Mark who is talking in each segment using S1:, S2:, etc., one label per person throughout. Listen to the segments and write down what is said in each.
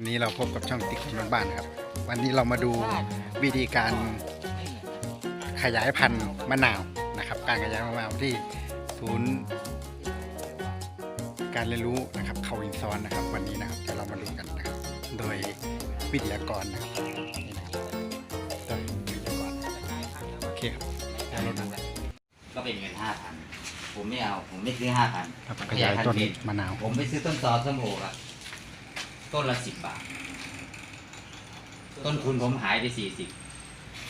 S1: วันนี้เราพบกับช่องติ๊กคนบ้านๆครับ วันนี้เรามาดูวิธีการขยายพันธุ์มะนาวนะครับ การขยายมะนาวที่ศูนย์ การเรียนรู้นะครับเขาอินซ้อนนะครับ วันนี้นะครับเดี๋ยวเรามาดูกันนะครับ โดยวิทยากรนะครับนี่นะครับโดยวิทยากรโอเคครับเดี๋ยวเราดูกัน
S2: ก็เป็นเงินห้าพันผมไม่เอาผมไม่ซื้อห้าพัน
S1: ครับขยายต้นมะนาว
S2: ผมไปซื้อต้นตอส้มโอครับ ต้นละสิบบาท ต้นทุนผมหายไปสี่สิบ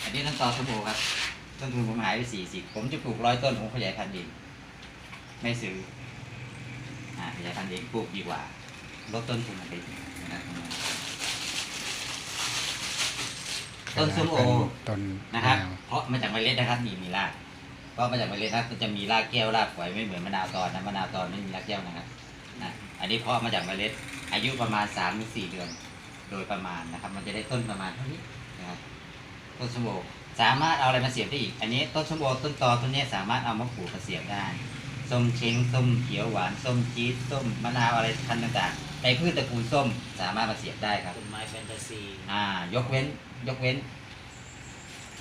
S2: อันนี้ต้นตอส้มโอครับ ต้นทุนผมหายไปสี่สิบผมจะปลูกร้อยต้นผมขยายพันธุ์เองไม่ซื้ออ่าขยายพันธุ์เองปลูกดีกว่าลดต้นทุนไปนะครับต้นส้มโอ
S1: ต้น
S2: นะ
S1: มะ
S2: ครับ
S1: นาว
S2: เพราะมาจากเมล็ดนะครับนี่มีรากเพราะมาจากเมล็ดนะครับก็จะมีรากแก้วรากฝอยไม่เหมือนมะนาวตอนนะมะนาวตอนไม่มีรากแก้วนะครับนะอันนี้เพาะมาจากเมล็ด อายุประมาณสามถึงสี่เดือน โดยประมาณนะครับ มันจะได้ต้นประมาณเท่านี้นะครับต้นสมโอสามารถเอาอะไรมาเสียบได้อีก อันนี้ต้นสมโอต้นตอต้นนี้สามารถเอามาปลูกมาเสียบได้ส้มเช้งส้มเขียวหวานส้มจี๊ดส้มมะนาวอะไรพันธุ์ต่างๆในพืชตระกูลส้มสามารถมาเสียบได้ครับ
S3: ต้นไม้แฟนตาซี
S2: อ่ายกเว้นยกเว้น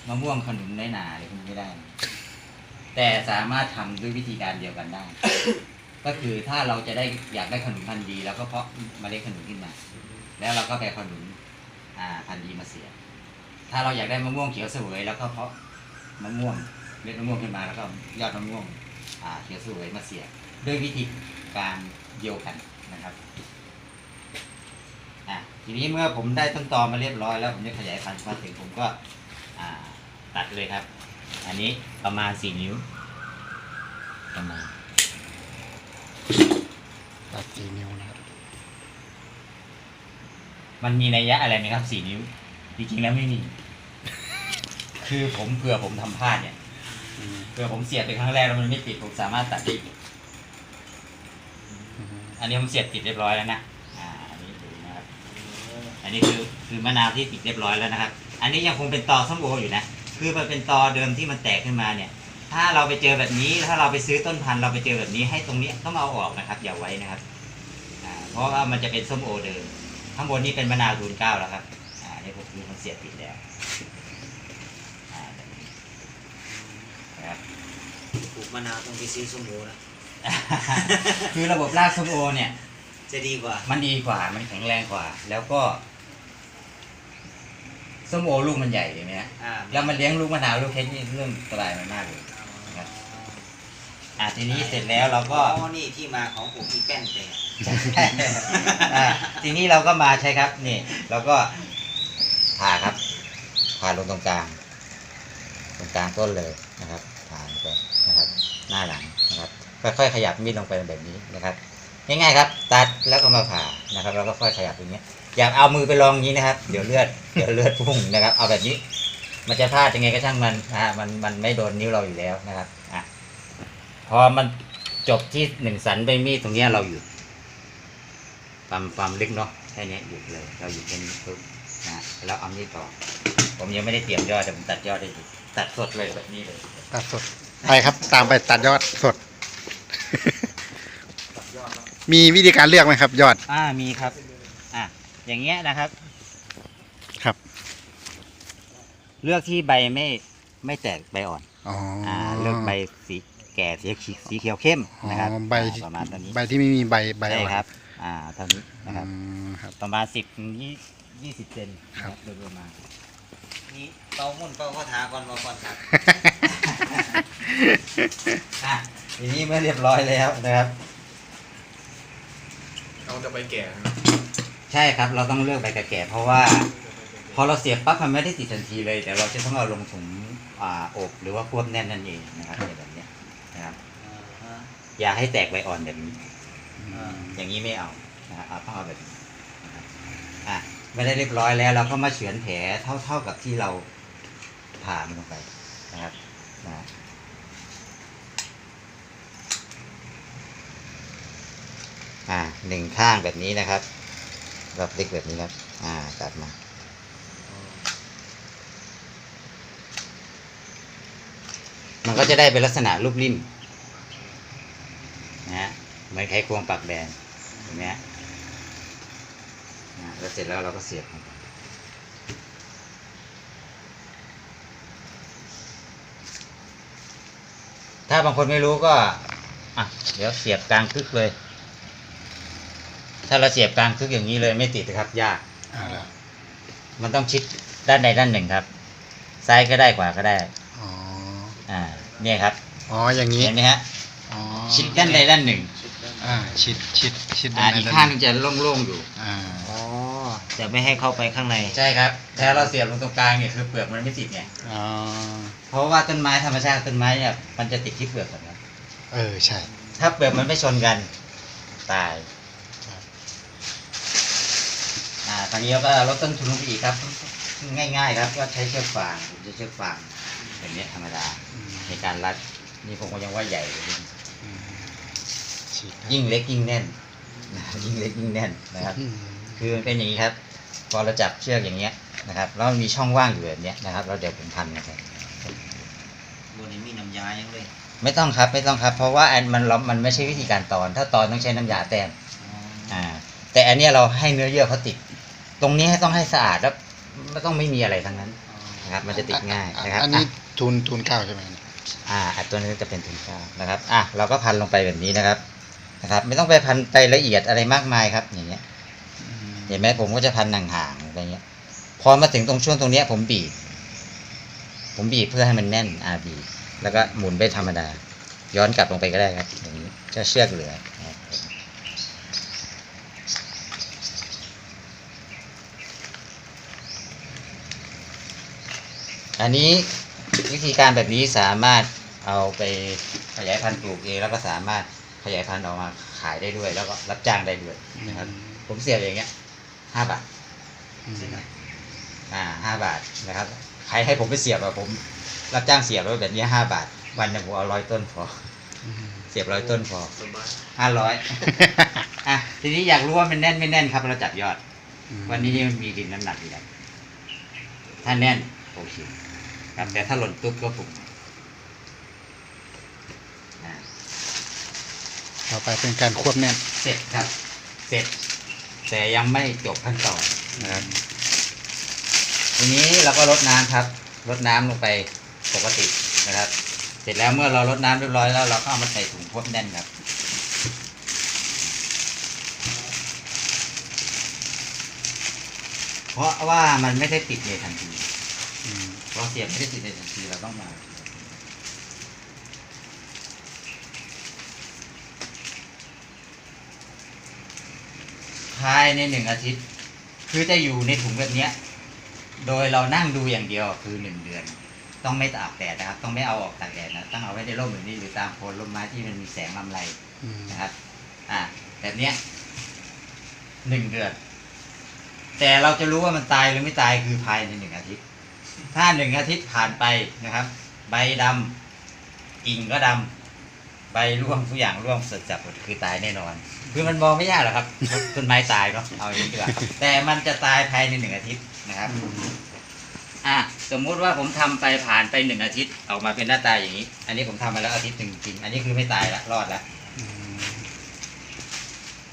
S2: มะม่วงขนุนน้อยหนาเลยคุณไม่ได้ แต่สามารถทำด้วยวิธีการเดียวกันได้ ก็คือถ้าเราจะได้อยากได้ขนุนพันธุ์ดีเราก็เพาะเมล็ดขนุนขึ้นมา แล้วเราก็ไปขนุนอ่าพันธุ์ดีมาเสีย ถ้าเราอยากได้มะม่วงเขียวเสวยแล้วก็เพาะมะม่วงเม็ดมะม่วงขึ้นมาแล้วก็ยอดมะม่วงอ่าเขียวเสวยมาเสีย ด้วยวิธีการเดียวกันนะครับอะทีนี้เมื่อผมได้ต้นตอมาเรียบร้อยแล้วผมจะขยายพันธุ์มาถึงผมก็อ่าตัดเลยครับ อันนี้ประมาณสี่นิ้วประมาณ
S1: ตัดสี่นิ้วนะครับ
S2: มันมีนัยยะอะไรไหมครับสี่นิ้ว จริงๆแล้วไม่มี คือผมเผื่อผมทำพลาดเนี่ย
S1: อืม
S2: เผื่อผมเสียบไปครั้งแรกแล้วมันไม่ติดผมสามารถตัดได้อีก
S1: อืม
S2: อันนี้ผมเสียบติดเรียบร้อยแล้วนะ อ่า อันนี้ดูนะครับ อันนี้คือคือมะนาวที่ติดเรียบร้อยแล้วนะครับ อันนี้ยังคงเป็นตอส้มโออยู่นะ คือมันเป็นตอเดิมที่มันแตกขึ้นมาเนี่ย ถ้าเราไปเจอแบบนี้ ถ้าเราไปซื้อต้นพันธุ์เราไปเจอแบบนี้ ให้ตรงนี้ต้องเอาออกนะครับ อย่าไว้นะครับอ่าเพราะว่ามันจะเป็นส้มโอเดิม ข้างบนนี้เป็นมะนาวทูนเก้าแล้วครับ อ่าอันนี่ผมคือมันเสียบติดแล้วอ่าแบบนี้นะครับ
S3: ปลูกมะนาวต้องไปซื้อส้มโอนะ
S2: คือระบบรากส้มโอเนี่ย
S3: จะดีกว่า
S2: มันดีกว่า มันแข็งแรงกว่า แล้วก็ส้มโอลูกมันใหญ่เห็นไหมฮะ
S3: อ่า
S2: แล้วมันเลี้ยงลูกมะนาวลูกเค้กนี่เรื่องสบายมันมากเลยนะครับ อะทีนี้เสร็จแล้วเราก็
S3: อ๋อนี่ที่มาของผมที่แป้นแต่
S2: อะทีนี้เราก็มาใช้ครับ นี่เราก็ผ่าครับ ผ่าลงตรงกลาง ตรงกลางต้นเลยนะครับ ผ่าลงไปนะครับ หน้าหลังนะครับ ค่อยๆขยับมีดลงไปแบบนี้นะครับ ง่ายๆครับ ตัดแล้วก็มาผ่านะครับแล้วก็ค่อยขยับอย่างเงี้ย อย่าเอามือไปลองอย่างนี้นะครับ เดี๋ยวเลือด เดี๋ยวเลือดพุ่งนะครับ เอาแบบนี้ มันจะพลาดยังไงก็ช่างมันนะฮะมันมันไม่โดนนิ้วเราอยู่แล้วนะครับอะ พอมันจบที่หนึ่งสันใบมีดตรงเนี้ยเราหยุดความความลึกเนาะแค่เนี้ยหยุดเลย เราหยุดแค่นี้ปุ๊บนะฮะแล้วเอามีดต่อ ผมยังไม่ได้เตรียมยอดแต่ผมตัดยอดได้อยู่ตัดสดเลยแบบนี้เลย
S1: ตัดสดไปครับ ตามไปตัดยอดสด มีวิธีการเลือกไหมครับ ยอด
S2: อ่ามีครับ อะอย่างเงี้ยนะครับ
S1: ครับ
S2: เลือกที่ใบไม่ไม่แตกใบอ่อน
S1: อ๋ออ
S2: อ่าเลือกใบสี แก่สีขีสีเขียวเข้มนะครับ
S1: อ๋อใบ
S2: อ่าประมาณเท่านี้
S1: ใบที่ไม่มีใบใบ
S2: ใช่
S1: อ่อน
S2: ครับ อ่าเท่านี้นะครับ
S1: อืมครับ
S2: ประมาณสิบถึงยี่ยี่สิบเซน
S1: ครับ
S2: โดยประมาณ
S3: นี่เตามุ่นเตาข้อทาก่อนมาก่อนครับ
S2: อะทีนี้เมื่อเรียบร้อยแล้วนะครับ
S4: เราจะไปแก่
S2: ใช่ครับ เราต้องเลือกใบกระแก่เพราะว่า พอเราเสียบปั๊บมันไม่ได้ติดทันทีเลย แต่เราจะต้องเอาลงถุงอ่าอบหรือว่าควบแน่นนั่นเองนะครับเนี่ยแบบเนี้ยนะครับ
S3: อ่า
S2: อย่าให้แตกใบอ่อนแบบนี้
S3: อ่า
S2: อย่างนี้ไม่เอานะฮะเอาต้องเอาแบบนี้นะครับอะไม่ได้เรียบร้อยแล้ว เราก็มาเฉือนแผลเท่าเท่ากับที่เราผ่ามันลงไปนะครับนะอ่าหนึ่งข้างแบบนี้นะครับรอบเล็กแบบนี้ครับ อ่าตัดมามันก็จะได้เป็นลักษณะรูปริมนะฮะ เหมือนไขควงปากแบนเห็นไหมฮะนะแล้วเสร็จแล้วเราก็เสียบลงไปถ้าบางคนไม่รู้ก็อะเดี๋ยวเสียบกลางคึกเลย ถ้าเราเสียบกลางคึกอย่างนี้เลยไม่ติดครับยาก
S1: อ่าแล้ว
S2: มันต้องชิดด้านใดด้านหนึ่งครับ ซ้ายก็ได้ขวาก็ได้
S1: อ๋อ
S2: อ่าเนี่ยครับ
S1: อ๋ออย่างนี้
S2: เห็นไหมฮะ
S1: อ๋อ
S2: ชิดด้านใดด้านหนึ่ง
S1: อ่าชิดชิดชิด
S2: อ่า
S1: ด้น
S2: อีก
S1: ใด
S2: ข้างห
S1: ด้
S2: นึ
S1: น
S2: งจะโล่งๆอยู่
S1: อ่า
S3: อ๋อจะไม่ให้เข้าไปข้างใน
S2: ใช่ครับถ้าเราเสียบลงตรงกลางเนี่ยคือเปลือกมันไม่ติดไง
S1: อ๋อ
S2: เพราะว่าต้นไม้ธรรมชาติต้นไม้เนี่ยมันจะติดที่เปลือกก่อนนะ
S1: เออใช่
S2: ถ้าเปลือกมันไม่ชนกัน ตาย
S1: ครับ
S2: อ่าตอนนี้เราก็ลดต้นทุนลงไปอีกครับ ง่ายๆ ครับก็ใช้เชือกฟางผมจะเชือกฟางแบบนี้ธรรมดา
S1: อืม
S2: ในการรัดนี่ผมก็ยังว่าใหญ่เลย
S1: อืม ชิด
S2: ยิ่งเล็กยิ่งแน่นนะยิ่งเล็กยิ่งแน่นนะครับ
S1: อืม
S2: คือมันเป็นอย่างนี้ครับ พอเราจับเชือกอย่างเงี้ยนะครับแล้วมันมีช่องว่างอยู่แบบเนี้ยนะครับแล้วเดี๋ยวผมพันนะครับ
S3: บนนี้มีน้ำยายังเลย
S2: ไม่ต้องครับไม่ต้องครับ เพราะว่าอันมันเรามันไม่ใช่วิธีการตอน ถ้าตอนต้องใช้น้ำยาแต้ม
S3: อ๋อ
S2: อ่า แต่อันเนี้ยเราให้เนื้อเยื่อเขาติด ตรงนี้ให้ต้องให้สะอาดแล้วไม่ต้องไม่มีอะไรทั้งนั้นนะครับ มันจะติดง่ายนะครับ
S1: อันนี้
S2: อะ
S1: ทุนทุนเก้าใช่ไหม
S2: อ่าอันตัวนี้จะเป็นถุงข้าวนะครับอะเราก็พันลงไปแบบนี้นะครับ นะครับ ไม่ต้องไปพันไปละเอียดอะไรมากมายครับ อย่างเงี้ยเห็นไหมผมก็จะพันห่างๆอะไรเงี้ย พอมาถึงตรงช่วงตรงเนี้ย ผมบีบ ผมบีบเพื่อให้มันแน่นอ่าบีบแล้วก็หมุนไปธรรมดา ย้อนกลับลงไปก็ได้ครับอย่างนี้จะเชือกเหลือนะอันนี้วิธีการแบบนี้สามารถเอาไปขยายพันธุ์ปลูกเองแล้วก็สามารถ ยายพันธุ์ออกมาขายได้ด้วย แล้วก็รับจ้างได้ด้วยนะครับ ผมเสียบอย่างเงี้ยห้าบาท
S1: อืม
S2: อ่าห้าบาทนะครับใครให้ผมไปเสียบอะผม รับจ้างเสียบแล้วแบบนี้ห้าบาท วันหนึงผมเอาร้อยต้นพอ
S1: อืม
S2: เสียบร้อยต้นพอห้าร้อยอะทีนี้อยากรู้ว่ามันแน่นไม่แน่นครับ เราจับยอด วันนี้นี่มันมีดินน้ำหนักอยู่แล้วถ้าแน่นโอเคครับแต่ถ้าหล่นตุ๊บก็ผมอ่า
S1: ต่อไปเป็นการควบแน่น
S2: เสร็จครับ เสร็จ แต่ยังไม่จบขั้นตอน
S1: นะครับ
S2: ทีนี้เราก็ลดน้ำครับลดน้ำลงไปปกตินะครับ เสร็จแล้วเมื่อเราลดน้ำเรียบร้อยแล้วเราก็เอามาใส่ถุงควบแน่นครับเพราะว่ามันไม่ได้ติดในทันที
S1: อืม
S2: เพราะเสียบไม่ได้ติดในทันทีเราต้องมา ภายในหนึ่งอาทิตย์ คือจะอยู่ในถุงแบบเนี้ย โดยเรานั่งดูอย่างเดียวคือหนึ่งเดือน ต้องไม่ตากแดดนะครับ ต้องไม่เอาออกตากแดดนะต้องเอาไว้ในร่มแบบนี้หรือตามโคนร่มไม้ที่มันมีแสงลำไร
S1: อืม
S2: นะครับ อ่าแบบเนี้ยหนึ่งเดือน แต่เราจะรู้ว่ามันตายหรือไม่ตายคือภายในหนึ่งอาทิตย์ ถ้าหนึ่งอาทิตย์ผ่านไปนะครับ ใบดำกิ่งก็ดำ ใบร่วงทุกอย่างร่วงสดจับหมดคือตายแน่นอน คือมันมองไม่ยากหรอกครับต้นไม้ตายเนาะเอาอย่างนี้ดีกว่าแต่มันจะตายภายในหนึ่งอาทิตย์นะครับอะสมมุติว่าผมทำไปผ่านไปหนึ่งอาทิตย์ออกมาเป็นหน้าตาอย่างนี้ อันนี้ผมทำมาแล้วอาทิตย์หนึ่งจริงอันนี้คือไม่ตายละรอดละ
S1: อืม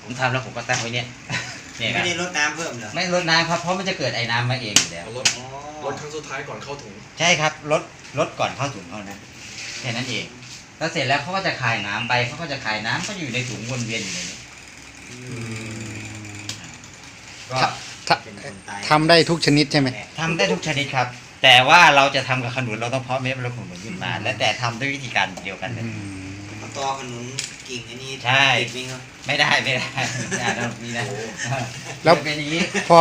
S2: ผมทำแล้วผมก็ตั้งไว้เนี่ยเนี่ยค
S3: ไม่
S2: รับ
S3: ได้ลดน้ำเพิ่มเหรอ
S2: ไม่ลดน้ำครับเพราะมันจะเกิดไอ้น้ำมาเองอยู่แล้ว
S4: รถ
S3: อ๋อ
S4: รถครั้งสุดท้ายก่อนเข้าถุง
S2: ใช่ครับลดลดก่อนเข้าถุงเท่านั้นแค่นั้นเอง แล้วเสร็จแล้วเขาก็จะคายน้ำไปเขาก็จะคายน้ำก็อยู่ในถุงวนเวียนอยู่ในนี้ก็
S1: ถ้า
S3: เป็นคนตาย
S1: ทำได้ทุกชนิดใช่ไหม
S2: ทำได้ทุกชนิดครับ แต่ว่าเราจะทำกับขนุนเราต้องเพาะเม็ดมะละกอขึ้นมา และแต่ทำด้วยวิธีการเดียวกันเลย
S1: อืม
S3: เอาตอขนุนกิ่งอันนี้
S2: ใช่
S3: ติดไหมครับ
S2: ไม่ได้ไม่ได้ไม่ได้ต้องมีนะ
S1: แล้ว
S2: มันเป็นอย่างนี้
S1: พอ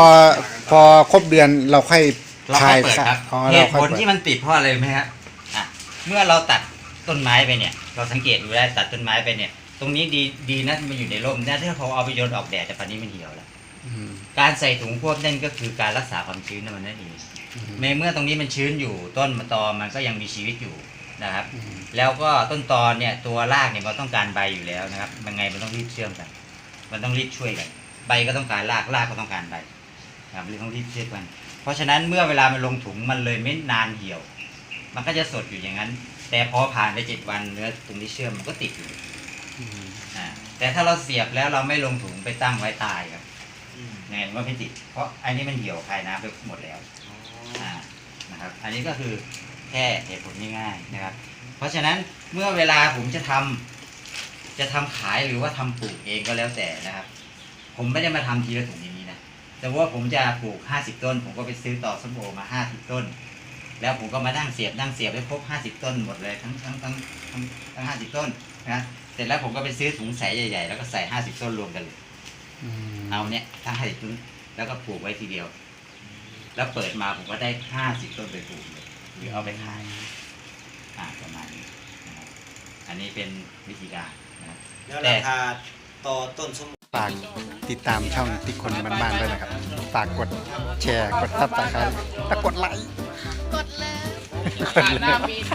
S1: พอครบเดือนเราค่อย
S2: เราค่อยเปิดครับ
S1: อ๋อ
S2: เห
S1: เรา
S2: ตุ
S1: ค่อย
S2: ผล
S1: เปิด
S2: ที่มันติดเพราะอะไรไหมครับอะเมื่อเราตัด ต้นไม้ไปเนี่ย เราสังเกตดูได้ตัดต้นไม้ไปเนี่ย ตรงนี้ดีดีนะมันอยู่ในร่มนะถ้าพอเอาไปโยนออกแดดแต่ปันนี้มันเหี่ยวแล้ว
S1: อืม
S2: การใส่ถุงควบนั่นก็คือการรักษาความชื้นนะมันนั่นเอง
S1: อืม
S2: ในเมื่อตรงนี้มันชื้นอยู่ต้นมะตอมันก็ยังมีชีวิตอยู่นะครับ
S1: อืม
S2: แล้วก็ต้นตอเนี่ยตัวรากเนี่ยมันต้องการใบอยู่แล้วนะครับมันไงมันต้องรีบเชื่อมกัน มันต้องรีบช่วยกัน ใบก็ต้องการรากรากก็ต้องการใบนะครับต้องรีบเชื่อมกัน เพราะฉะนั้นเมื่อเวลามันลงถุงมันเลยไม่นานเหี่ยว มันก็จะสดอยู่อย่างนั้น แต่พอผ่านไปเจ็ดวันเนื้อตรงที่เชื่อมมันก็ติดอยู่
S1: อืม
S2: อ่าแต่ถ้าเราเสียบแล้วเราไม่ลงถุงไปตั้งไว้ตายครับ
S3: อืม
S2: นยังไงมันก็ไม่ติด เพราะอันนี้มันเหี่ยวคายน้ำไปหมดแล้วอ่านะครับ อันนี้ก็คือแค่เหตุผลง่ายๆนะครับ เพราะฉะนั้นเมื่อเวลาผมจะทำจะทำขายหรือว่าทำปลูกเองก็แล้วแต่นะครับ ผมไม่ได้มาทำทีละถุงอย่างนี้นะแต่ว่าผมจะปลูก50ต้น ผมก็ไปซื้อต่อส้มโอมา50ต้น แล้วผมก็มานั่งเสียบนั่งเสียบให้ครบ50ต้นหมดเลยทั้งทั้งทั้งทั้งทั้ง50ต้นนะเสร็จแล้วผมก็ไปซื้อถุงใสใหญ่ๆ แล้วก็ใส่50ต้นรวมกันเลย
S1: อืม
S2: เอาเนี่ยทั้ง50ต้นแล้วก็ปลูกไว้ทีเดียว แล้วเปิดมาผมก็ได้50ต้นไปปลูกเลยหรือเอาไปขายอ่าประมาณนี้นะครับอันนี้เป็นวิธีการนะครับ
S3: แล้วราคาต่อต้นสม
S1: ฝากติดตามช่องติ๊กคนบ้านๆด้วยนะครับ ฝากกดแชร์ กดซับสไครต์และกดไลค์
S5: กดเลย
S1: กดเลย